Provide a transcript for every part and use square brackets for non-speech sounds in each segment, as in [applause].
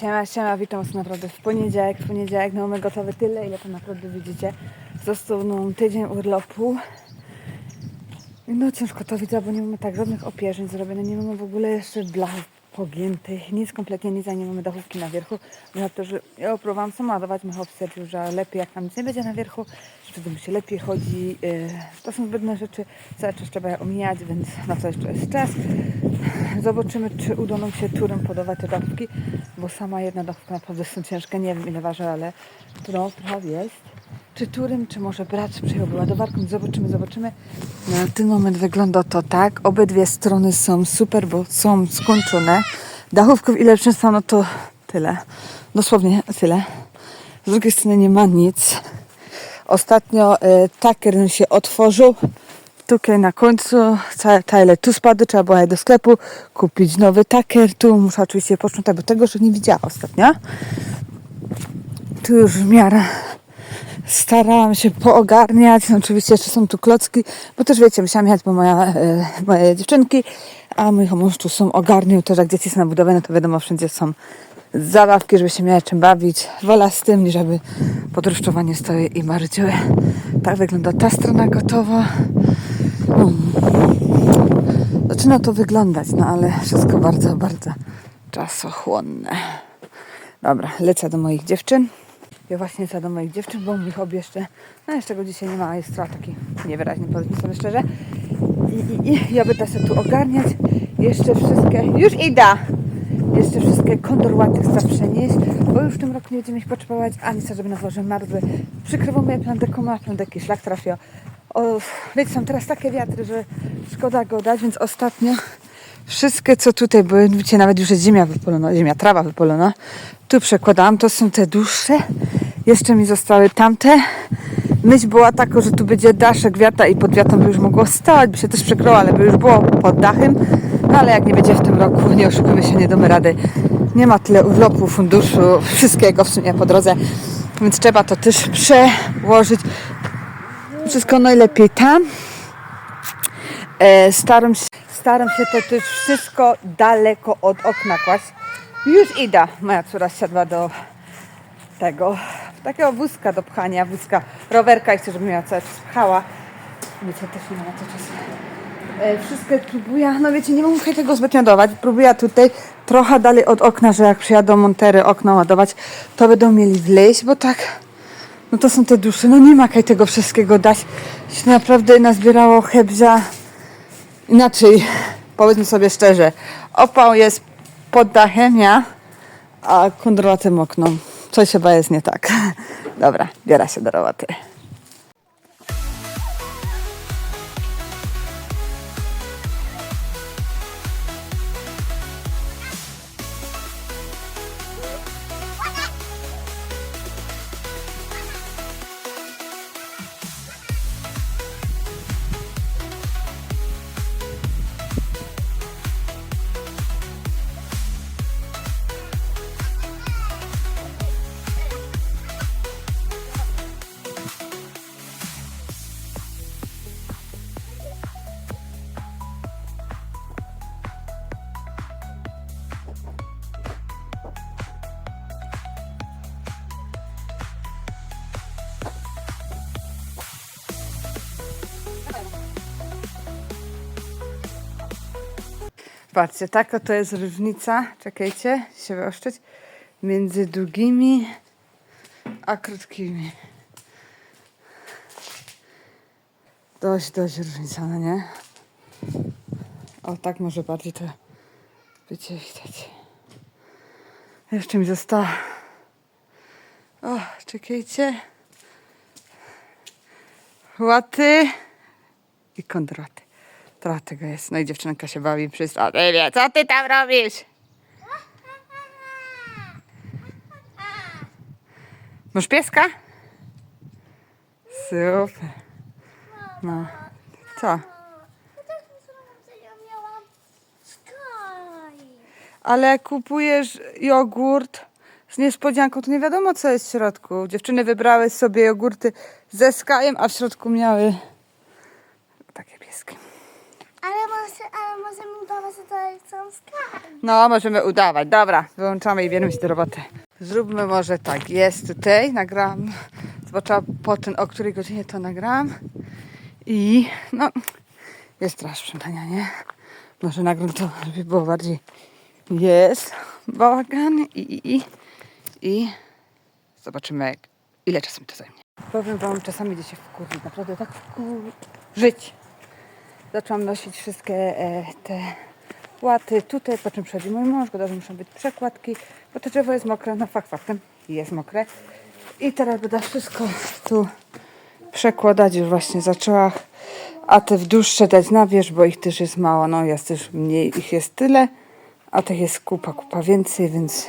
Siema, siema, witam was naprawdę w poniedziałek. W poniedziałek no, mamy gotowe tyle, ile to naprawdę widzicie. Został nam tydzień urlopu. No ciężko to widzę, bo nie mamy tak żadnych opierzeń zrobionych, nie mamy w ogóle jeszcze blachów pogiętych, nic kompletnie nic, nie mamy dachówki na wierchu. Na to, że ja próbowałam sama dawać, Michał stwierdził, że lepiej jak tam nic nie będzie na wierchu, że wtedy mu się lepiej chodzi. Yy, To są zbędne rzeczy, cały czas trzeba je omijać, więc na to jeszcze jest czas. Zobaczymy, czy uda nam się turem podawać te dachówki, bo sama jedna dachówka naprawdę są ciężkie, nie wiem ile waży, ale no, trochę jest czy turym, czy może brat przyjąłby ładowarką. Zobaczymy, zobaczymy. Na ten moment wygląda to tak. Obydwie strony są super, bo są skończone. Dachówków ile często, no to tyle. Dosłownie tyle. Z drugiej strony nie ma nic. Ostatnio e, taker się otworzył. Tutaj na końcu tyle tu spadły, trzeba było jechać do sklepu, kupić nowy taker. Tu muszę oczywiście posprzątać, bo tego, że nie widziała ostatnio. Tu już w miarę starałam się poogarniać. No, oczywiście jeszcze są tu klocki, bo też wiecie, musiałam jechać po moja, e, moje dziewczynki, a mój mąż tu są ogarnił też jak dzieci są na budowie, no to wiadomo, wszędzie są zabawki, żeby się miały czym bawić. Wola z tym, niż aby podruszczowanie stoi i bardziej. Tak wygląda ta strona gotowa. Zaczyna to wyglądać, no ale wszystko bardzo, bardzo czasochłonne. Dobra, lecę do moich dziewczyn. Ja właśnie lecę do moich dziewczyn, bo mój hobby jeszcze, no jeszcze go dzisiaj nie ma, jest trochę taki niewyraźny, powiedzmy sobie szczerze. I, i, i ja będę sobie tu ogarniać. Jeszcze wszystkie, już idę! Jeszcze wszystkie kondorłaty chcę przenieść, bo już w tym roku nie będziemy ich potrzebować, ani co, żeby na dworze marzły. Przykrywamy je plandeką, a plandeki szlak trafia. O, wiecie, są teraz takie wiatry, że szkoda go dać, więc ostatnio wszystkie, co tutaj były, widzicie, nawet już jest ziemia wypolona, ziemia, trawa wypolona, tu przekładałam, to są te dłuższe, jeszcze mi zostały tamte. Myśl była taka, że tu będzie daszek wiata i pod wiatą by już mogło stać, by się też przykryło, ale by już było pod dachem. No ale jak nie będzie w tym roku, nie oszukujmy się, nie damy rady. Nie ma tyle urlopu, funduszu, wszystkiego w sumie po drodze, więc trzeba to też przełożyć. Wszystko najlepiej tam. E, staram, się, staram się to też wszystko daleko od okna kłaść. Już idę. Moja córa siadła do tego, takiego wózka do pchania, wózka rowerka i chcę, żeby miała cały czas pchała. Wiecie, też nie ma na to. E, próbuję, no wiecie, nie mogę tego zbytnio dawać. Próbuję tutaj trochę dalej od okna, że jak przyjadą montery okno ładować, to będą mieli wleźć, bo tak, no to są te dusze, no nie ma kaj tego wszystkiego dać. Się naprawdę nazbierało hebza. Inaczej, powiedzmy sobie szczerze, opał jest pod dachem, ja, a kondrołatem okno. Coś chyba jest nie tak. [laughs] Dobra, biorę się do roboty. Patrzcie, taka to jest różnica, czekajcie, się wyoszczeć, między długimi a krótkimi. Dość, dość różnica, no nie? O, tak może bardziej to będzie widać. Jeszcze mi zostało. O, czekajcie. Łaty i kontraty. Trochę tego jest. No i dziewczynka się bawi przy statywie. Co ty tam robisz? Masz pieska? Super. No. Co? Ale kupujesz jogurt z niespodzianką, to nie wiadomo co jest w środku. Dziewczyny wybrały sobie jogurty ze skajem, a w środku miały takie pieski. Ale masz może, ale możemy udawać, że to. No, możemy udawać. Dobra, wyłączamy i bierzemy się do roboty. Zróbmy może tak. Jest tutaj, nagram. Zobaczyła po tym, o której godzinie to nagram. I no, jest trochę sprzątania, nie? Może nagram to, żeby było bardziej. Jest bałagan i, i, i, i zobaczymy, ile czasu mi to zajmie. Powiem wam, czasami idzie się wkurzyć, naprawdę tak wkurzyć. Zaczęłam nosić wszystkie e, te łaty tutaj, po czym przychodzi mój mąż, że muszą być przekładki, bo to drzewo jest mokre, no fakt faktem, jest mokre. I teraz będę wszystko tu przekładać, już właśnie zaczęła, a te w dłuższe dać na wierzch, bo ich też jest mało, no jest też mniej, ich jest tyle, a tych jest kupa, kupa więcej, więc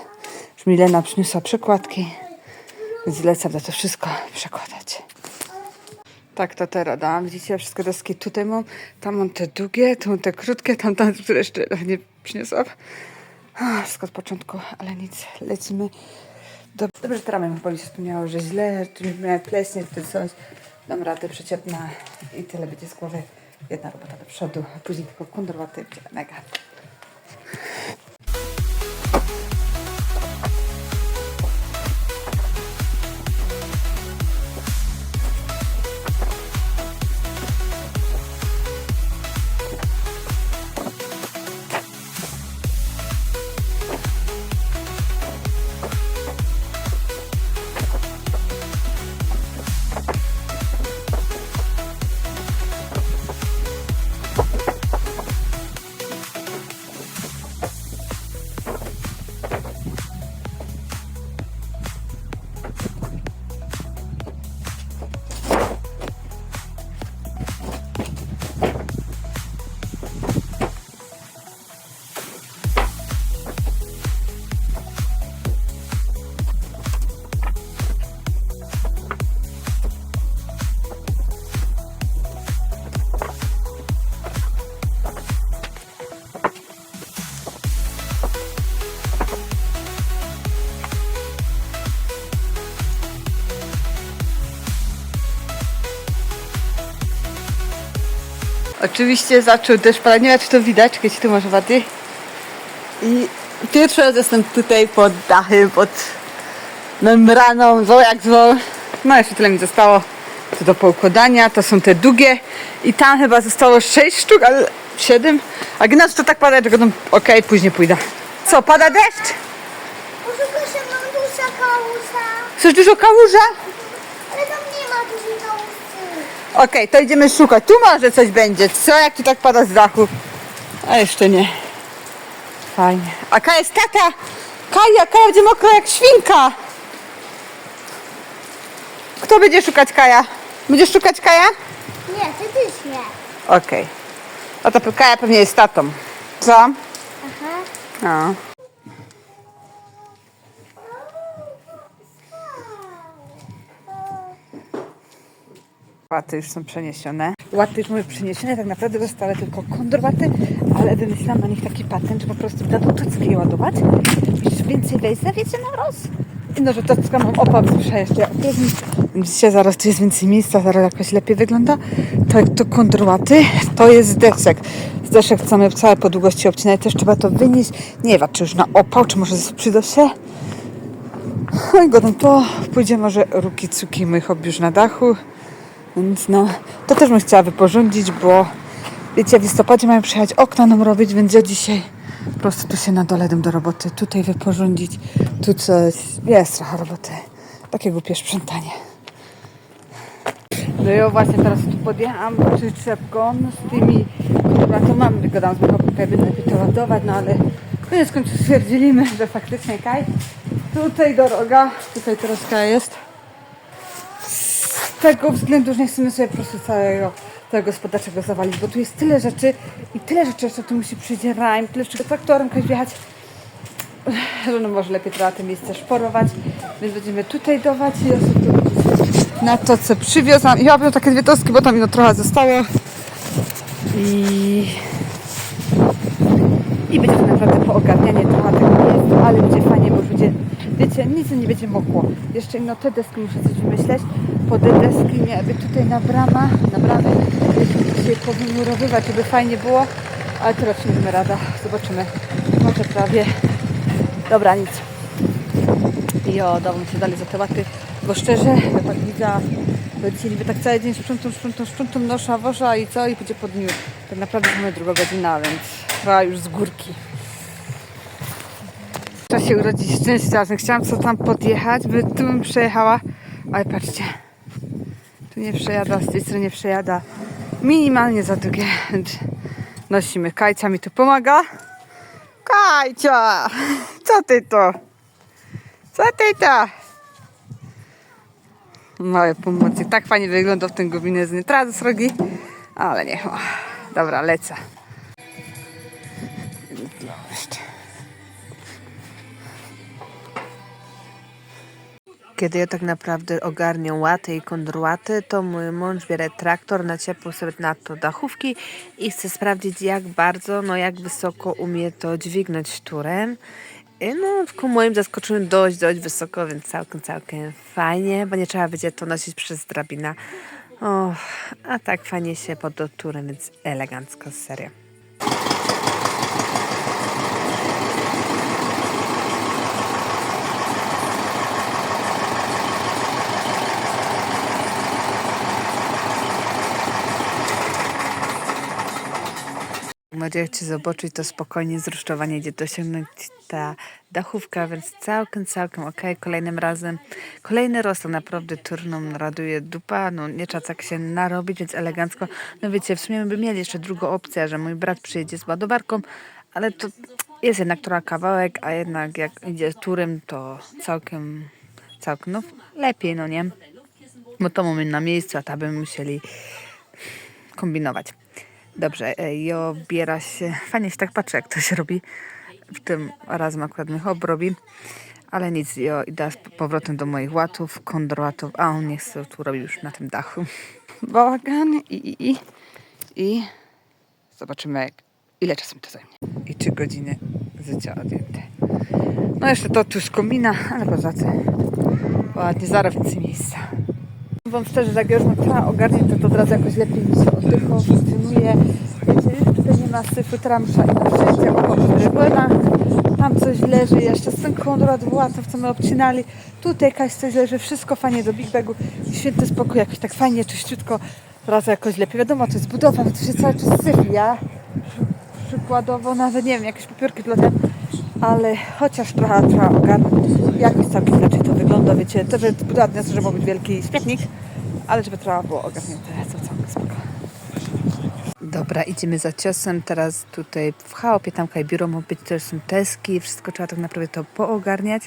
już Milena przyniosła przekładki, więc lecę to wszystko przekładać. Tak to teraz dałam. Widzicie, wszystkie deski tutaj mam. Tam mam te długie, tu mam te krótkie, tam, tam które jeszcze nie przyniosłam. Wszystko od początku, ale nic. Lecimy. Do... Dobrze, że teraz mi policja wspomniała, że źle, że miałem pleśnie, czy coś. Dam radę przeciepna i tyle będzie z głowy. Jedna robota do przodu, a później tylko będzie mega. Oczywiście zaczął deszcz padać. Nie wiem, czy to widać, kiedy tu może bardziej. I pierwszy raz jestem tutaj pod dachem, pod membraną, zło jak zło. No jeszcze tyle mi zostało. To do poukładania, to są te długie. I tam chyba zostało 6 sztuk, ale 7. A gimnazjum to tak pada, że będą ok, później pójdę. Co, pada deszcz? Może się mam duża kałuża, Chcesz dużo kałuża? ale tam nie ma dużej kałuży. Okej, to idziemy szukać. Tu może coś będzie. Co, jak tu tak pada z dachu? A jeszcze nie. Fajnie. A Kaja jest tata. Kaja, Kaja będzie mokra jak świnka. Kto będzie szukać Kaja? Będziesz szukać Kaja? Nie, ty też nie. Okej. A to Kaja pewnie jest tatą. Co? Aha. No. Łaty już są przeniesione. Łaty już mamy przeniesione, tak naprawdę zostały tylko kondorwaty, ale wymyślałam na nich taki patent, że po prostu na dotockę je ładować. Już więcej wejść, wiecie, na roz. I no, że tocka mam opał, opróżnić. Widzicie, zaraz tu jest więcej miejsca, zaraz jakoś lepiej wygląda. To jak to kondorwaty, to jest z desek. Z desek chcemy całe po długości obcinać, też trzeba to wynieść. Nie wiem, czy już na opał, czy może przyda się. No godem to pójdzie może ruki cuki hobby już na dachu. Więc no, to też bym chciała wyporządzić, bo wiecie, w listopadzie mają przyjechać okna nam robić, więc ja dzisiaj po prostu tu się na dole do roboty. Tutaj wyporządzić, tu coś, jest trochę roboty. Takie głupie sprzątanie. No ja właśnie teraz tu podjechałam przyczepką z tymi kurwatomami. Gadałam z moją będę lepiej to ładować, no ale koniec końców stwierdziliśmy, że faktycznie kaj. Tutaj droga, tutaj kaj jest. Tego względu, że nie chcemy sobie po prostu całego tego gospodarczego zawalić, bo tu jest tyle rzeczy i tyle rzeczy jeszcze tu musi przyjść rajm, tyle jeszcze traktorem ktoś wjechać, że no może lepiej trzeba te miejsce szporować, więc będziemy tutaj dawać i na to, co przywiozłam. Ja robię takie dwie toski, bo tam ino trochę zostało. I... I będzie tak naprawdę poogarnianie trochę tego miejsca, ale będzie fajnie, wiecie, nic nie będzie mokło. Jeszcze no te deski muszę coś wymyśleć. Po te deski miały być tutaj na brama, na bramę, dzisiaj powymurowywać, żeby fajnie było. Ale teraz nie damy rada. Zobaczymy. Może prawie. Dobra, nic. I o, dawno się dali za te łaty, bo szczerze, ja tak widzę, powiedzieli, wy tak cały dzień sprzątam, sprzątam, sprzątam, noszę, woża i co, i będzie po dniu. Tak naprawdę mamy druga godzina, więc trwa już z górki. Się urodzić szczęścia, chciałam co tam podjechać, by tu bym przejechała, ale patrzcie, tu nie przejada, z tej strony nie przejada, minimalnie za drugie, więc nosimy. Kajcia mi tu pomaga. Kajcia, co ty to? Co ty to? Małe pomocy. Tak fajnie wygląda w tym gubinezynie. Teraz srogi, ale nie. Dobra, lecę. Kiedy ja tak naprawdę ogarnię łaty i kontrłaty, to mój mąż bierze traktor na ciepło sobie na to dachówki i chce sprawdzić jak bardzo, no jak wysoko umie to dźwignąć turem. I no ku moim zaskoczeniu dość, dość wysoko, więc całkiem, całkiem fajnie, bo nie trzeba będzie to nosić przez drabinę. O, a tak fajnie się pod turem, więc elegancko, serio. Może chcecie zobaczyć to spokojnie zrusztowanie, gdzie dosiągnąć ta dachówka, więc całkiem, całkiem ok. Kolejnym razem, kolejny to naprawdę turną raduje dupa, no nie trzeba tak się narobić, więc elegancko. No wiecie, w sumie by mieli jeszcze drugą opcję, że mój brat przyjedzie z ładowarką, ale to jest jednak trochę kawałek, a jednak jak idzie turem, to całkiem, całkiem, no lepiej, no nie? Bo to mamy na miejscu, a tam by musieli kombinować. Dobrze, e, jo biera się. Fajnie się tak patrzy, jak to się robi. W tym razem akurat mi hop robi. Ale nic, jo idę z powrotem do moich łatów, kondorłatów, a on nie chce tu robi już na tym dachu. Bałagan i, i, i, i zobaczymy, jak, ile czasu mi to zajmie. I trzy godziny życia odjęte. No jeszcze to tu skombina, ale poza tym ładnie, zaraz więcej miejsca. Wam szczerze, jak już trzeba ogarnieć, to, to od razu jakoś lepiej mi się oddycha, funkcjonuje. Wiecie, tutaj nie ma syfu, teraz muszę i na szczęście oko prybyna. Tam coś leży jeszcze z tym Konrad Włacaw, co my obcinali. Tutaj jakaś coś leży, wszystko fajnie do Big Bagu. Święty spokój, jakoś tak fajnie, czyściutko. Teraz jakoś lepiej. Wiadomo, to jest budowa, ale to się cały czas syfi. Ja przykładowo nawet, nie wiem, jakieś papiorki them, ale chociaż trochę trzeba ogarnąć, jakoś całkiem inaczej to wygląda, wiecie, to, że budowa że ma być wielki śmietnik, ale żeby trzeba było ogarnięte, to całkiem spoko. Dobra, idziemy za ciosem. Teraz tutaj w chałupie, tam kaj biuro ma być, też są teski, wszystko trzeba tak naprawdę to poogarniać.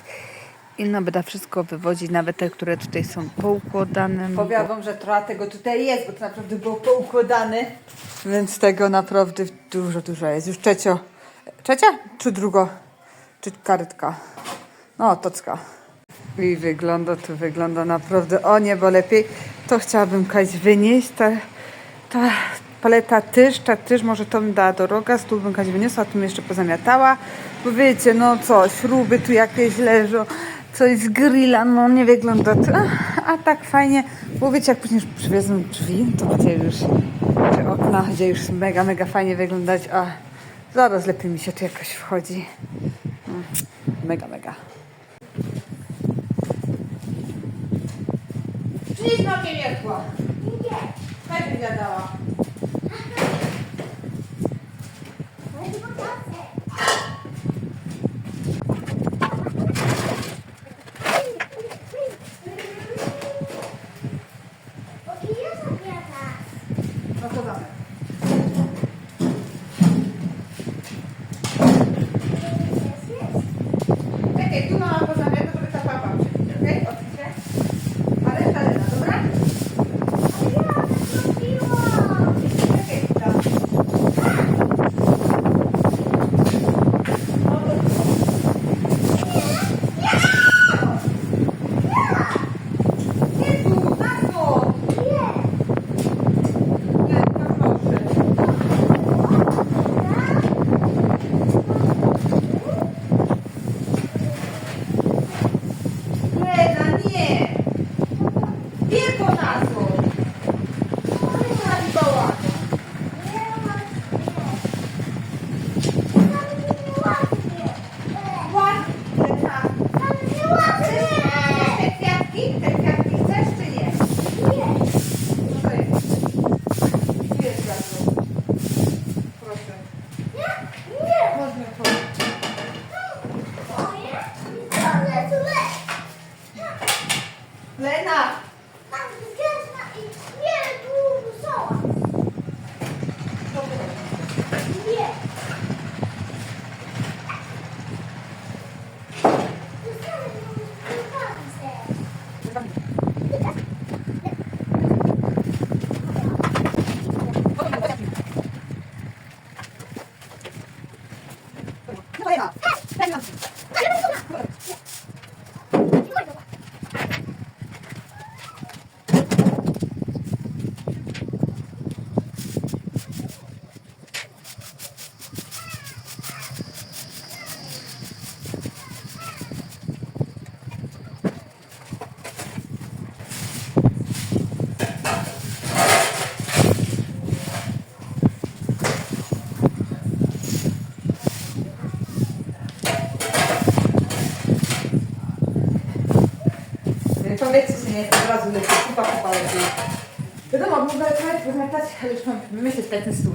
I no będę wszystko wywozić, nawet te, które tutaj są poukładane. Powiem wam, że trochę tego tutaj jest, bo to naprawdę było poukładane. Więc tego naprawdę dużo, dużo jest. Już trzecio. Trzecia? Czy drugo? Czy karytka? No, tocka. I wygląda, to wygląda naprawdę o niebo lepiej. To chciałabym kiedyś wynieść. Ta, ta paleta tyż, ta tyż, może to bym dała do roga, stół bym kiedyś wyniosła, tu jeszcze pozamiatała. Bo wiecie, no co, śruby tu jakieś leżą, coś z grilla, no nie wygląda to. A, a tak fajnie, bo wiecie, jak później przywiozą drzwi, to będzie już, te okna, gdzie już mega, mega fajnie wyglądać, a zaraz lepiej mi się tu jakoś wchodzi. Mega, mega. Przyjdź na mnie mietła. Nie. Tak gadała. Powiedzcie się, nie od razu leci, kupa, kupa leci. Wiadomo, mogę wymiatać, ale już mam myśleć na ten stół.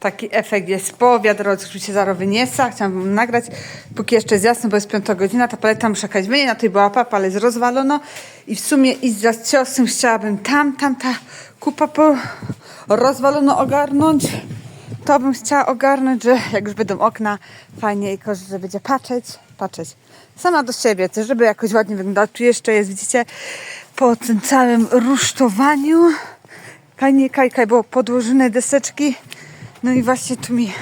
Taki efekt jest po wiadro, oczywiście zaraz wyniesa. Chciałam wam nagrać, póki jeszcze jest jasno, bo jest piąta godzina. Ta paleta muszę jakaś wynieść, na tej była papa, ale jest. I w sumie iść za ciosem chciałabym tam, tam ta kupa po rozwalono ogarnąć. To bym chciała ogarnąć, że jak już będą okna, fajnie i korzy, że będzie patrzeć, patrzeć. Sama do siebie też, żeby jakoś ładnie wyglądała. Tu jeszcze jest, widzicie, po tym całym rusztowaniu. Fajnie kajkaj było podłożone deseczki. No i właśnie tu mi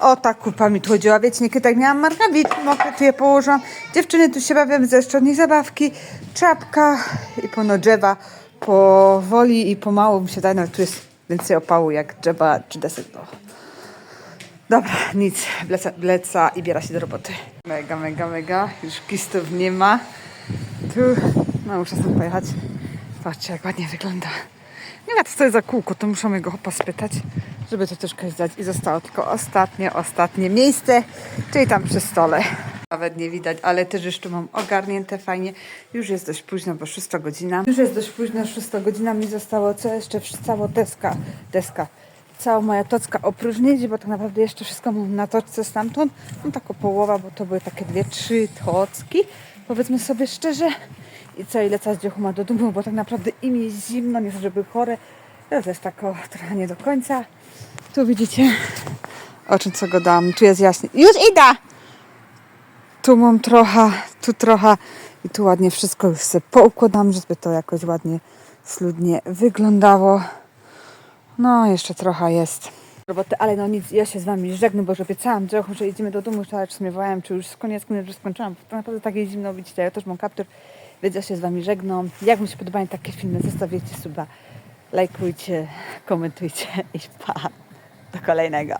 o ta kupa mi tu chodziła. Wiecie, niekiedy tak miałam marchewiki mokre, tu je położyłam. Dziewczyny tu się bawią ze szczodniej zabawki. Czapka i pono drzewa. Powoli i pomału mi się daje, no tu jest więcej opału jak drzewa czy desek. No. Dobra, nic, wleca, wleca i biera się do roboty. Mega, mega, mega. Już kistów nie ma. Tu, no muszę pojechać. Patrzcie, jak ładnie wygląda. Nie wiem, co to jest za kółko, to muszę mojego hopa spytać, żeby to troszkę zdać. I zostało tylko ostatnie, ostatnie miejsce, czyli tam przy stole. Nawet nie widać, ale też tu mam ogarnięte fajnie. Już jest dość późno, bo 6 godzina. Już jest dość późno, 6 godzina mi zostało, co jeszcze? Cała deska, deska. Cała moja tocka opróżnić, bo tak naprawdę jeszcze wszystko mam na toczce stamtąd. No taką połowa, bo to były takie dwie, trzy tocki, powiedzmy sobie szczerze. I co, i lecę z dziechuma do domu, bo tak naprawdę im jest zimno, nie żeby chore. To jest tak o, trochę nie do końca. Tu widzicie, o czym co go dam. Tu jest jaśnie. Już idę! Tu mam trochę, tu trochę i tu ładnie wszystko już sobie poukładam, żeby to jakoś ładnie, sludnie wyglądało. No, jeszcze trochę jest roboty, ale no nic, ja się z Wami żegnam, bo już obiecałam trochę, że idziemy do domu, ale zmiewałem, czy już koniec, koniec, już skończyłam. To naprawdę takie zimno, widzicie, ja też mam kaptur, więc ja się z Wami żegnam. Jak mi się podobają takie filmy, zostawiajcie suba, lajkujcie, komentujcie i pa, do kolejnego.